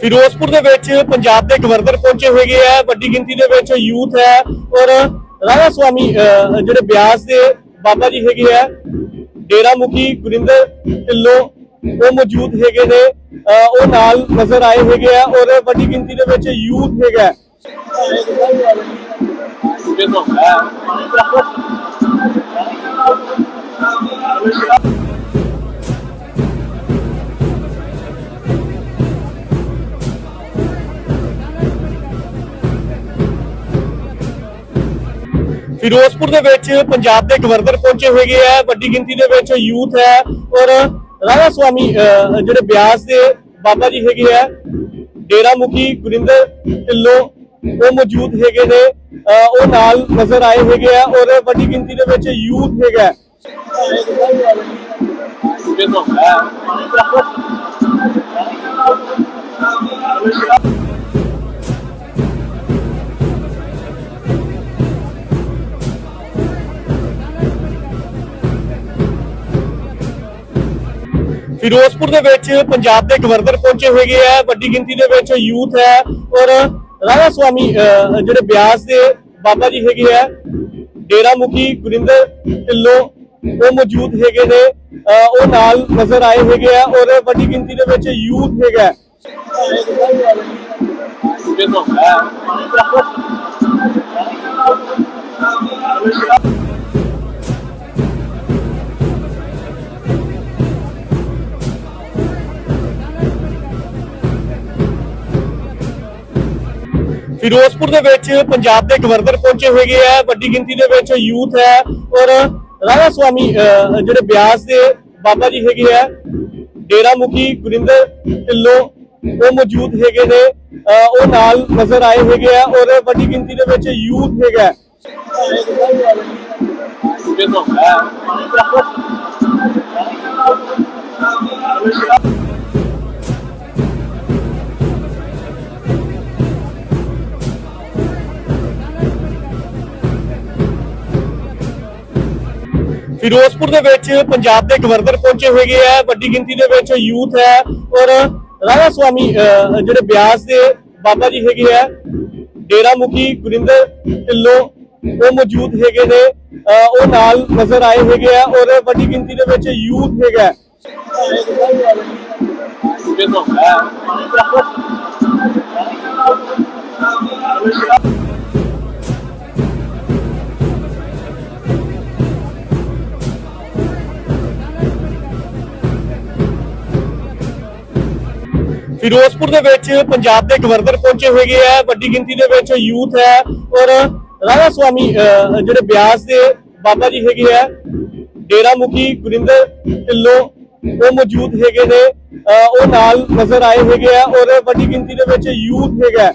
ਫਿਰੋਜ਼ਪੁਰ ਦੇ ਵਿੱਚ ਪੰਜਾਬ ਦੇ ਗਵਰਨਰ ਪਹੁੰਚੇ ਹੋਏ ਹੈ ਵੱਡੀ ਗਿਣਤੀ ਦੇ ਵਿੱਚ ਯੂਥ ਹੈ ਔਰ ਰਾਧਾ ਸੁਆਮੀ ਜਿਹੜੇ ਬਿਆਸ ਦੇ ਬਾਬਾ ਜੀ ਹੈਗੇ ਆ ਡੇਰਾ ਮੁਖੀ ਗੁਰਿੰਦਰ ਢਿੱਲੋਂ ਉਹ ਮੌਜੂਦ ਹੈਗੇ ਨੇ ਅਹ, ਉਹ ਨਾਲ ਨਜ਼ਰ ਆਏ ਹੈਗੇ ਆ ਔਰ ਵੱਡੀ ਗਿਣਤੀ ਦੇ ਵਿੱਚ ਯੂਥ ਹੈਗਾ ਹੈ। ਫਿਰੋਜ਼ਪੁਰ ਦੇ ਵਿੱਚ ਪੰਜਾਬ ਦੇ ਗਵਰਨਰ ਪਹੁੰਚੇ ਹੋਏ ਹੈ ਵੱਡੀ ਗਿਣਤੀ ਦੇ ਵਿੱਚ ਯੂਥ ਹੈ ਔਰ ਰਾਧਾ ਸੁਆਮੀ ਜਿਹੜੇ ਬਿਆਸ ਦੇ ਬਾਬਾ ਜੀ ਹੈਗੇ ਆ ਡੇਰਾ ਮੁਖੀ ਗੁਰਿੰਦਰ ਢਿੱਲੋਂ ਉਹ ਮੌਜੂਦ ਹੈਗੇ ਨੇ ਅਹ, ਉਹ ਨਾਲ ਨਜ਼ਰ ਆਏ ਹੈਗੇ ਆ ਔਰ ਵੱਡੀ ਗਿਣਤੀ ਦੇ ਵਿੱਚ ਯੂਥ ਹੈਗਾ ਹੈ। ਫਿਰੋਜ਼ਪੁਰ ਦੇ ਵਿੱਚ ਪੰਜਾਬ ਦੇ ਗਵਰਨਰ ਪਹੁੰਚੇ ਹੋਏ ਹੈ ਵੱਡੀ ਗਿਣਤੀ ਦੇ ਵਿੱਚ ਯੂਥ ਹੈ ਔਰ ਰਾਧਾ ਸੁਆਮੀ ਜਿਹੜੇ ਬਿਆਸ ਦੇ ਬਾਬਾ ਜੀ ਹੈਗੇ ਆ ਡੇਰਾ ਮੁਖੀ ਗੁਰਿੰਦਰ ਢਿੱਲੋਂ ਉਹ ਮੌਜੂਦ ਹੈਗੇ ਨੇ ਅਹ, ਉਹ ਨਾਲ ਨਜ਼ਰ ਆਏ ਹੈਗੇ ਆ ਔਰ ਵੱਡੀ ਗਿਣਤੀ ਦੇ ਵਿੱਚ ਯੂਥ ਹੈਗਾ ਹੈ। ਫਿਰੋਜ਼ਪੁਰ ਦੇ ਵਿੱਚ ਪੰਜਾਬ ਦੇ ਗਵਰਨਰ ਪਹੁੰਚੇ ਹੋਏ ਹੈ ਵੱਡੀ ਗਿਣਤੀ ਦੇ ਵਿੱਚ ਯੂਥ ਹੈ ਔਰ ਰਾਧਾ ਸੁਆਮੀ ਜਿਹੜੇ ਬਿਆਸ ਦੇ ਬਾਬਾ ਜੀ ਹੈਗੇ ਆ ਡੇਰਾ ਮੁਖੀ ਗੁਰਿੰਦਰ ਢਿੱਲੋਂ ਉਹ ਮੌਜੂਦ ਹੈਗੇ ਨੇ ਅਹ, ਉਹ ਨਾਲ ਨਜ਼ਰ ਆਏ ਹੈਗੇ ਆ ਔਰ ਵੱਡੀ ਗਿਣਤੀ ਦੇ ਵਿੱਚ ਯੂਥ ਹੈਗਾ ਹੈ। ਫਿਰੋਜ਼ਪੁਰ ਦੇ ਵਿੱਚ ਪੰਜਾਬ ਦੇ ਗਵਰਨਰ ਪਹੁੰਚੇ ਹੋਏ ਹੈ ਵੱਡੀ ਗਿਣਤੀ ਦੇ ਵਿੱਚ ਯੂਥ ਹੈ ਔਰ ਰਾਧਾ ਸੁਆਮੀ ਜਿਹੜੇ ਬਿਆਸ ਦੇ ਬਾਬਾ ਜੀ ਹੈਗੇ ਆ ਡੇਰਾ ਮੁਖੀ ਗੁਰਿੰਦਰ ਢਿੱਲੋਂ ਉਹ ਮੌਜੂਦ ਹੈਗੇ ਨੇ ਅਹ, ਉਹ ਨਾਲ ਨਜ਼ਰ ਆਏ ਹੈਗੇ ਆ ਔਰ ਵੱਡੀ ਗਿਣਤੀ ਦੇ ਵਿੱਚ ਯੂਥ ਹੈਗਾ ਹੈ। ਫਿਰੋਜ਼ਪੁਰ ਦੇ ਵਿੱਚ ਪੰਜਾਬ ਦੇ ਗਵਰਨਰ ਪਹੁੰਚੇ ਹੋਏ ਹੈ ਵੱਡੀ ਗਿਣਤੀ ਦੇ ਵਿੱਚ ਯੂਥ ਹੈ ਔਰ ਰਾਧਾ ਸੁਆਮੀ ਜਿਹੜੇ ਬਿਆਸ ਦੇ ਬਾਬਾ ਜੀ ਹੈਗੇ ਆ ਡੇਰਾ ਮੁਖੀ ਗੁਰਿੰਦਰ ਢਿੱਲੋਂ ਉਹ ਮੌਜੂਦ ਹੈਗੇ ਨੇ। ਅਹ, ਉਹ ਨਾਲ ਨਜ਼ਰ ਆਏ ਹੈਗੇ ਆ ਔਰ ਵੱਡੀ ਗਿਣਤੀ ਦੇ ਵਿੱਚ ਯੂਥ ਹੈਗਾ।